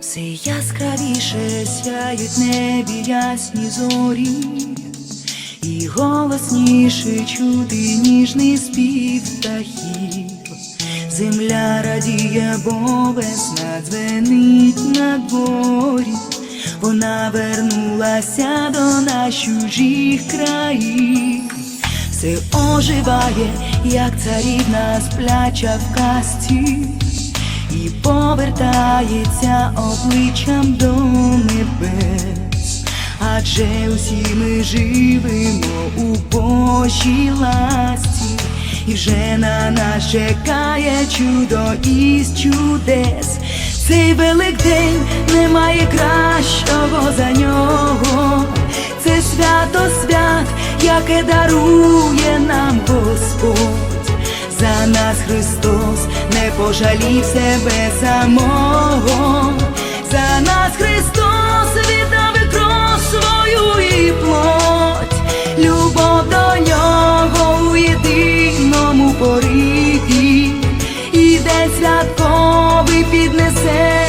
Все яскравіше сяють небі ясні зорі, і голосніше чути ніжний спів птахів. Земля радіє, бо весна дзвенить на дворі. Вона вернулася до нас чужих країв. Все оживає, як царівна спляча в казці, і повертається обличчям до небес, адже усі ми живемо у Божій ласті, і вже на нас чекає чудо із чудес. Цей великдень немає кращого за нього. Це свято свят, яке дарує нам пожалів себе самого, за нас Христос віддав і кров свою і плоть, любов до нього у єдиному пориті, і де святковий піднесе.